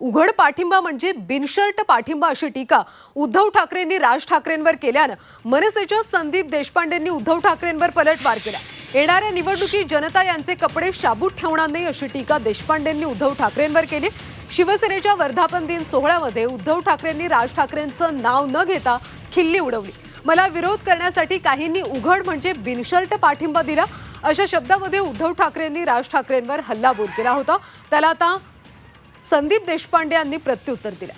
उघड पाठिंबा म्हणजे बिनशर्ट पाठिंबा अशी टीका उद्धव ठाकरेंनी राज ठाकरेंवर केल्यानं मनसेच्या संदीप देशपांडेंनी उद्धव ठाकरेंवर पलटवार केला. येणाऱ्या निवडणुकीत जनता यांचे कपडे शाबूत ठेवणार नाही अशी टीका देशपांडेंनी उद्धव ठाकरेंवर केली. शिवसेनेच्या वर्धापन दिन सोहळ्यामध्ये उद्धव ठाकरेंनी राज ठाकरेंचं नाव न घेता खिल्ली उडवली. मला विरोध करण्यासाठी काहींनी उघड म्हणजे बिनशर्ट पाठिंबा दिला अशा शब्दामध्ये उद्धव ठाकरेंनी राज ठाकरेंवर हल्लाबोल केला होता. त्याला आता संदीप देशपांडे यांनी प्रत्युत्तर दिलं.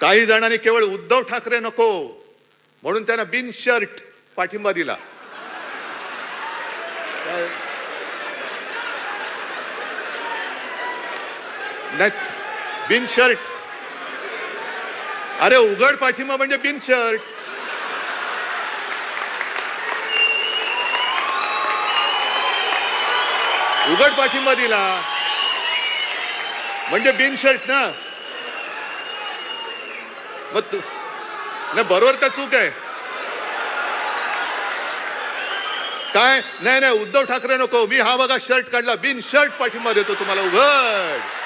काही जणांनी केवळ उद्धव ठाकरे नको म्हणून त्यांना बिन शर्ट पाठिंबा दिला. नाही बिन शर्ट अरे उघड पाठिंबा म्हणजे बिन शर्ट. उघड पाठिंबा दिला. म्हणजे बिन शर्ट ना? मग तू नाही बरोबर का चूक आहे. काय? नाही नाही उद्धव ठाकरे नको. मी हा बघा शर्ट काढला. बिन शर्ट पाठिंबा देतो तुम्हाला. उघड.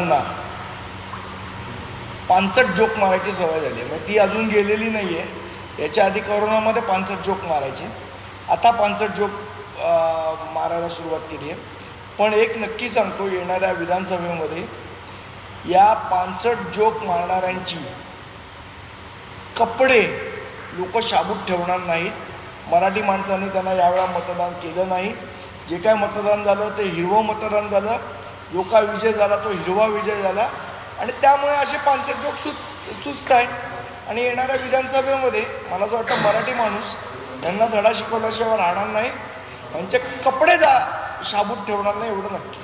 त्यांना पानचट जोक मारायची सवय झाली. मग ती अजून गेलेली नाही आहे याच्या आधी करोनामध्ये पानचट जोक मारायचे. आता पानचट जोक मारायला सुरुवात केली आहे. पण एक नक्की सांगतो येणाऱ्या विधानसभेमध्ये या पानचट जोक मारणाऱ्यांची कपडे लोक शाबूत ठेवणार नाहीत. मराठी माणसांनी त्यांना यावेळा मतदान केलं नाही. जे काय मतदान झालं ते हिरवं मतदान झालं. लोका विजय झाला तो हिरवा विजय झाला. आणि त्यामुळे असे पानसट जोक सु सुस्त आहेत आणि येणाऱ्या विधानसभेमध्ये मला असं वाटतं मराठी माणूस यांना धडा शिकवल्याशिवाय राहणार नाही. यांचे कपडे जा शाबूत ठेवणार नाही एवढं नक्की.